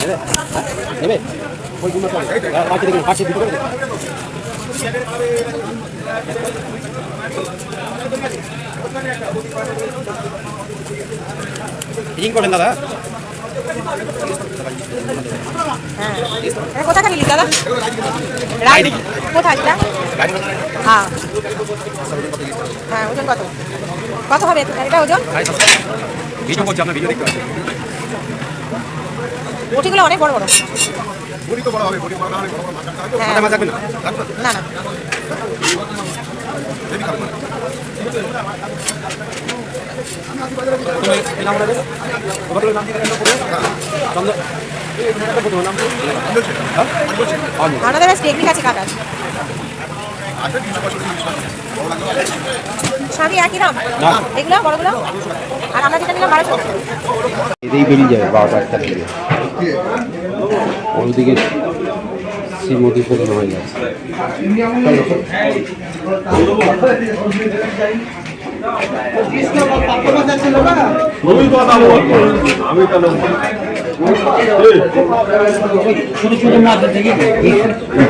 নেবে? রিং করেন দাদা? হ্যাঁ। কোথায় নিলি দাদা? রাইড কোথায় এটা হ্যাঁ। হ্যাঁ ওজন কত? কত হবে এটা? ওজন? ভিডিও করছি আপনার ভিডিও দেখতে পাচ্ছেন বটিগুলো অনেক বড় বড়। হ্যাঁ মাথা মাছ রাখবেন না। না না। এটা প্রথম নাম হ্যাঁ অনিল। আমাদের টেকনিক আছে কাটার সবই একই দাম না। এগুলো বড়গুলো? আর আমরা যেটা নিলাম বারোশো। বেরিয়ে যাবে বারোটা একটার দিকে ওইদিকে শ্রীমতী পূর্ণ হয়ে যাচ্ছে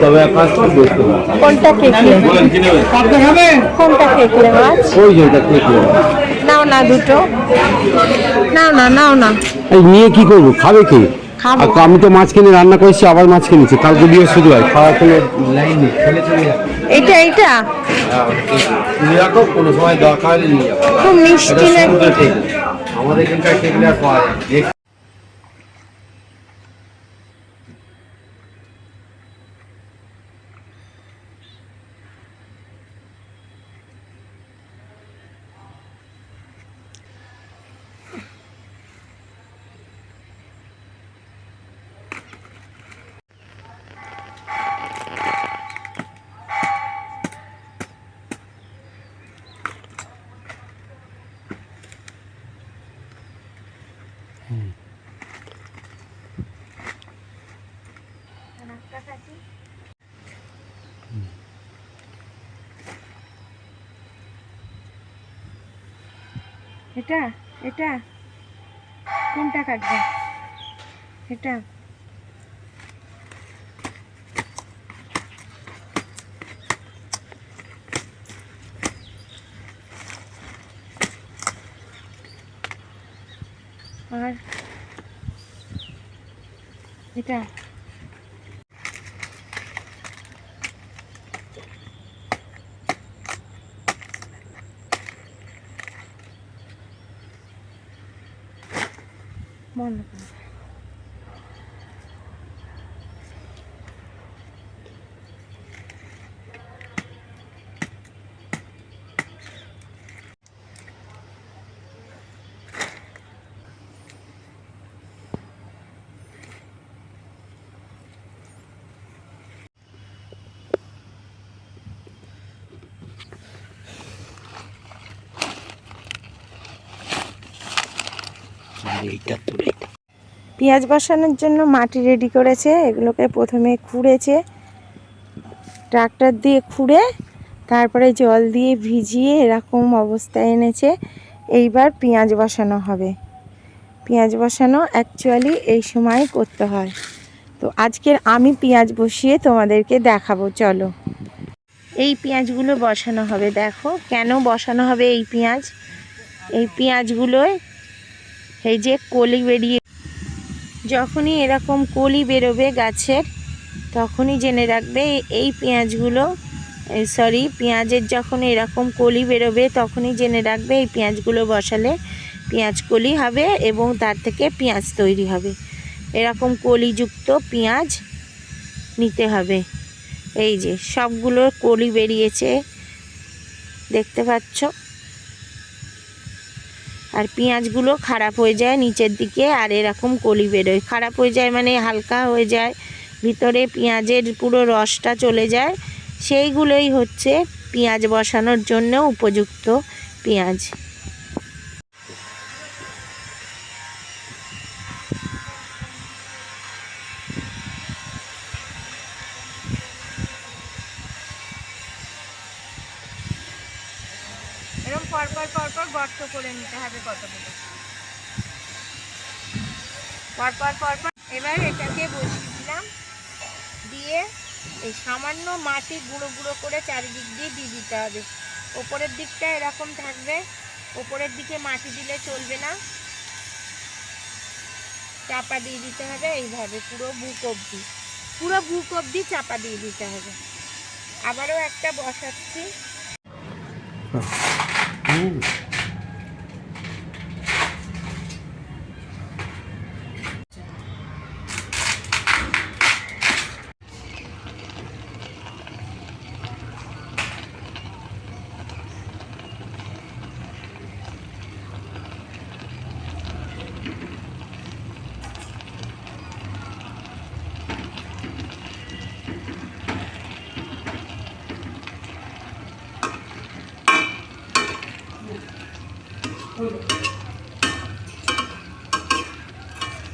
তবে কোনটা মাছ ওই যে নাও না দুটো। নাও না নাও না। নিয়ে কি করব? খাবে কি? খাব। আমি তো মাছ কিনে রান্না করেছি আবার মাছ কিনেছি। কালকে বিয়ে খাওয়ার কোনো লাইন নেই এইটা নিয়ে রাখো কোনো সময় দরকার হলে খুব মিষ্টি লাগে আমাদের এখানকার এটা এটা। কোনটা কাটবে? এটা। আর এটা। 忘了。বন্ধ করো। পেঁয়াজ বসানোর জন্য মাটি রেডি করেছে, এগুলোকে প্রথমে খুঁড়েছে। ট্রাক্টর দিয়ে খুঁড়ে, তারপরে জল দিয়ে ভিজিয়ে এরকম অবস্থায় এনেছে। এইবার পেঁয়াজ বসানো হবে। পেঁয়াজ বসানো অ্যাকচুয়ালি এই সময় করতে হয়। তো আজকের আমি পেঁয়াজ বসিয়ে তোমাদেরকে দেখাবো, চলো। এই পেঁয়াজগুলো বসানো হবে, দেখো কেন বসানো হবে এই পেঁয়াজ? এই পেঁয়াজগুলোয় এই যে কলি বেরিয়ে যখনই এরকম কলি বেরোবে গাছের, তখনই জেনে রাখবে এই পেঁয়াজগুলো সরি পেঁয়াজের যখন এরকম কলি বেরোবে, তখনই জেনে রাখবে এই পেঁয়াজগুলো বসালে পেঁয়াজ কলি হবে এবং তার থেকে পেঁয়াজ তৈরি হবে। এরকম কলিযুক্ত পেঁয়াজ নিতে হবে। এই যে সবগুলো কলি বেরিয়েছে। দেখতে পাচ্ছ? আর পেঁয়াজগুলো খারাপ হয়ে যায় নিচের দিকে, আর এরকম কলি বেরোয়। খারাপ হয়ে যায় মানে হালকা হয়ে যায়, ভিতরে পেঁয়াজের পুরো রসটা চলে যায়। সেইগুলোই হচ্ছে পেঁয়াজ বসানোর জন্য উপযুক্ত পেঁয়াজ। এরকম পরপর পরপর গর্ত করে নিতে হবে কতগুলো। পরপর পরপর এবার এটাকে বসিয়ে দিলাম। দিয়ে এই সামান্য মাটি গুঁড়ো গুঁড়ো করে চারিদিক দিয়ে দিয়ে দিতে হবে। ওপরের দিকটা এরকম থাকবে। ওপরের দিকে মাটি দিলে চলবে না। চাপা দিয়ে দিতে হবে এইভাবে, পুরো বুক অবধি। পুরো বুক অবধি চাপা দিয়ে দিতে হবে। আবারও একটা বসাচ্ছি। Hum.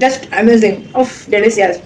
just amazing. Oh, delicious.